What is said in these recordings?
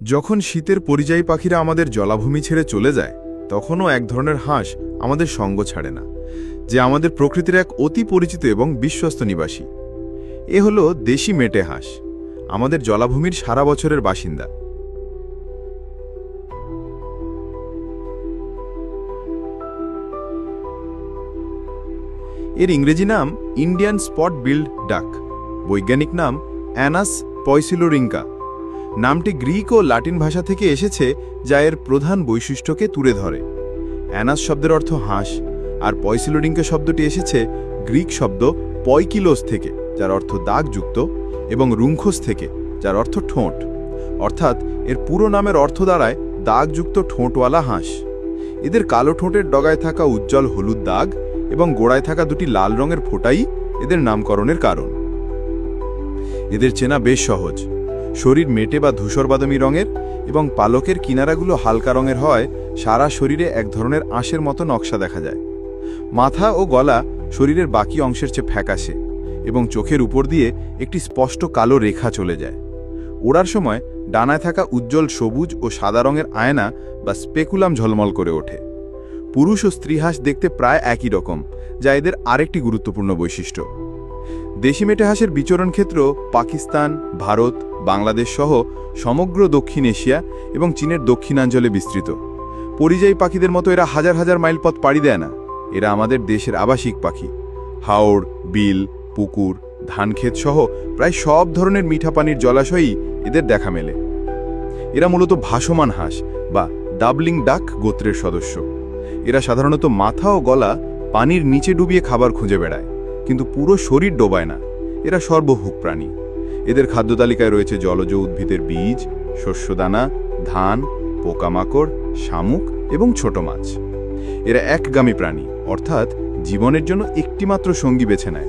যখন শীতের পরিযায়ী পাখিরা আমাদের জলাভূমি ছেড়ে চলে যায়, তখনও এক ধরনের হাঁস আমাদের সঙ্গ ছাড়ে না, যে আমাদের প্রকৃতির এক অতি পরিচিত এবং বিশ্বস্ত নিবাসী। এ হলো দেশি মেটে হাঁস, আমাদের জলাভূমির সারা বছরের বাসিন্দা। এর ইংরেজি নাম ইন্ডিয়ান স্পট বিল্ড ডাক, বৈজ্ঞানিক নাম অ্যানাস পয়সিলোরিঙ্কা। নামটি গ্রিক ও লাটিন ভাষা থেকে এসেছে, যা এর প্রধান বৈশিষ্ট্যকে তুলে ধরে। অ্যানাস শব্দের অর্থ হাঁস, আর পয়সিলোরিঙ্কা শব্দটি এসেছে গ্রিক শব্দ পয়কিলোস থেকে, যার অর্থ দাগযুক্ত, এবং রুঙ্খোস থেকে, যার অর্থ ঠোঁট। অর্থাৎ, এর পুরো নামের অর্থ দাঁড়ায় দাগযুক্ত ঠোঁটওয়ালা হাঁস। এদের কালো ঠোঁটের ডগায় থাকা উজ্জ্বল হলুদ দাগ এবং গোড়ায় থাকা দুটি লাল রঙের ফোঁটাই এদের নামকরণের কারণ। এদের চেনা বেশ সহজ। শরীর মেটে বা ধূসর বাদামি রঙের এবং পালকের কিনারাগুলো হালকা রঙের হয়, সারা শরীরে এক ধরনের আঁশের মতো নকশা দেখা যায়। মাথা ও গলা শরীরের বাকি অংশের চেয়ে ফ্যাকাশে এবং চোখের উপর দিয়ে একটি স্পষ্ট কালো রেখা চলে যায়। ওড়ার সময় ডানায় থাকা উজ্জ্বল সবুজ ও সাদা রঙের আয়না বা স্পেকুলাম ঝলমল করে ওঠে। পুরুষ ও স্ত্রী হাঁস দেখতে প্রায় একই রকম, যা এদের আরেকটি গুরুত্বপূর্ণ বৈশিষ্ট্য। দেশি মেটে হাঁসের বিচরণ ক্ষেত্র পাকিস্তান, ভারত, বাংলাদেশ সহ সমগ্র দক্ষিণ এশিয়া এবং চীনের দক্ষিণাঞ্চলে বিস্তৃত। পরিযায়ী পাখিদের মতো এরা হাজার হাজার মাইল পথ পাড়ি দেয় না। এরা আমাদের দেশের আবাসিক পাখি। হাওড়, বিল, পুকুর, ধানক্ষেত সহ প্রায় সব ধরনের মিঠা পানির জলাশয়েই এদের দেখা মেলে। এরা মূলত ভাসমান হাঁস বা ডাবলিং ডাক গোত্রের সদস্য। এরা সাধারণত মাথা ও গলা পানির নিচে ডুবিয়ে খাবার খুঁজে বেড়ায়। কিন্তু পুরো শরীর ডোবায় না। এরা সর্বভুক প্রাণী। এদের খাদ্য তালিকায় রয়েছে জলজ উদ্ভিদের বীজ, শস্যদানা, ধান, পোকামাকড়, শামুক এবং ছোট মাছ। এরা একগামী প্রাণী, অর্থাৎ জীবনের জন্য একটিমাত্র সঙ্গী বেছে নেয়।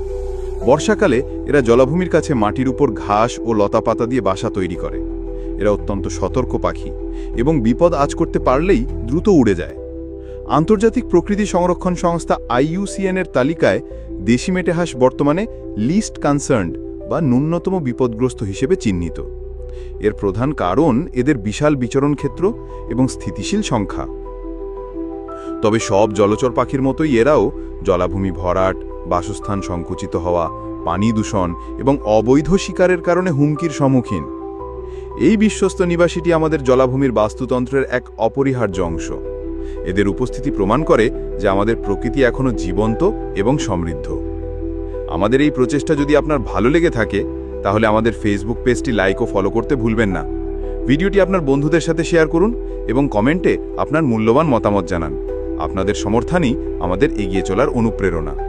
বর্ষাকালে এরা জলাভূমির কাছে মাটির উপর ঘাস ও লতাপাতা দিয়ে বাসা তৈরি করে। এরা অত্যন্ত সতর্ক পাখি এবং বিপদ আজ করতে পারলেই দ্রুত উড়ে যায়। আন্তর্জাতিক প্রকৃতি সংরক্ষণ সংস্থা আইইউসিএন এর তালিকায় দেশি মেটে হাঁস বর্তমানে লিস্ট কনসার্নড বা ন্যূনতম বিপদগ্রস্ত হিসেবে চিহ্নিত। এর প্রধান কারণ এদের বিশাল বিচরণ ক্ষেত্র এবং স্থিতিশীল সংখ্যা। তবে সব জলচর পাখির মতোই এরাও জলাভূমি ভরাট, বাসস্থান সংকুচিত হওয়া, পানি দূষণ এবং অবৈধ শিকারের কারণে হুমকির সম্মুখীন। এই বিশ্বস্ত নিবাসীটি আমাদের জলাভূমির বাস্তুতন্ত্রের এক অপরিহার্য অংশ। এদের উপস্থিতি প্রমাণ করে যে আমাদের প্রকৃতি এখনও জীবন্ত এবং সমৃদ্ধ। আমাদের এই প্রচেষ্টা যদি আপনার ভালো লেগে থাকে, তাহলে আমাদের ফেসবুক পেজটি লাইক ও ফলো করতে ভুলবেন না। ভিডিওটি আপনার বন্ধুদের সাথে শেয়ার করুন এবং কমেন্টে আপনার মূল্যবান মতামত জানান। আপনাদের সমর্থনই আমাদের এগিয়ে চলার অনুপ্রেরণা।